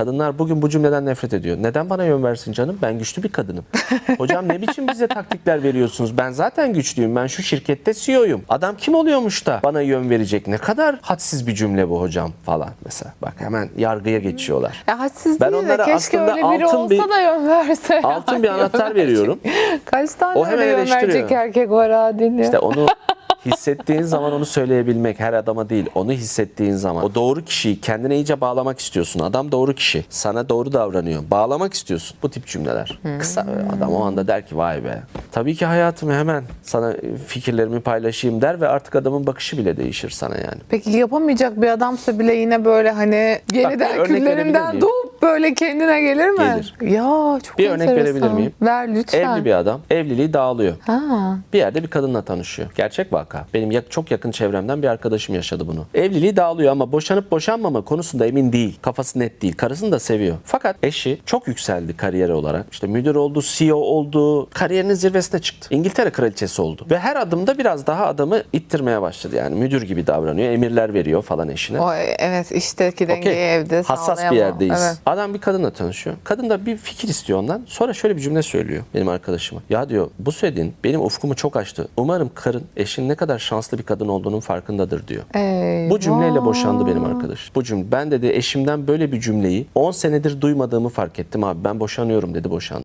kadınlar bugün bu cümleden nefret ediyor. Neden bana yön versin canım? Ben güçlü bir kadınım. Hocam ne biçim bize taktikler veriyorsunuz? Ben zaten güçlüyüm. Ben şu şirkette CEO'yum. Adam kim oluyormuş da bana yön verecek? Ne kadar hadsiz bir cümle bu hocam falan mesela. Bak hemen yargıya geçiyorlar. Ya hadsiz Ben değil onlara de keşke öyle biri altın olsa bir- da yön verse. Altın bir anahtar veriyorum. Kaç tane O hemen öyle yön verecek erkek var ha dinliyor. İşte onu hissettiğin zaman onu söyleyebilmek her adama değil. Onu hissettiğin zaman o doğru kişiyi kendine iyice bağlamak istiyorsun. Adam doğru kişi. Sana doğru davranıyor. Bağlamak istiyorsun. Bu tip cümleler. Kısa böyle adam o anda der ki vay be. Tabii ki hayatım hemen sana fikirlerimi paylaşayım der ve artık adamın bakışı bile değişir sana yani. Peki yapamayacak bir adamsa bile yine böyle hani yeniden küllerinden miyim? Böyle kendine gelir mi? Gelir. Ya çok Bir örnek enteresan. verebilir miyim? Ver lütfen. Evli bir adam. Evliliği dağılıyor. Ha. Bir yerde bir kadınla tanışıyor. Gerçek vaka. Benim yak- çok yakın çevremden bir arkadaşım yaşadı bunu. Evliliği dağılıyor ama boşanıp boşanmama konusunda emin değil. Kafası net değil. Karısını da seviyor. Fakat eşi çok yükseldi kariyer olarak. İşte müdür oldu, CEO oldu. Kariyerinin zirvesine çıktı. İngiltere kraliçesi oldu. Ve her adımda biraz daha adamı ittirmeye başladı. Yani müdür gibi davranıyor. Emirler veriyor falan eşine. O, evet işteki dengeyi Okey. evde Hassas bir sağlayamam. yerdeyiz. Evet. Adam bir kadınla tanışıyor. Kadın da bir fikir istiyor ondan. Sonra şöyle bir cümle söylüyor benim arkadaşıma. Ya diyor bu söylediğin benim ufkumu çok açtı. Umarım karın eşin ne kadar şanslı bir kadın olduğunun farkındadır diyor. Eyvah. Bu cümleyle boşandı benim arkadaş. Bu cümle ben dedi eşimden böyle bir cümleyi 10 senedir duymadığımı fark ettim abi. Ben boşanıyorum dedi boşandı.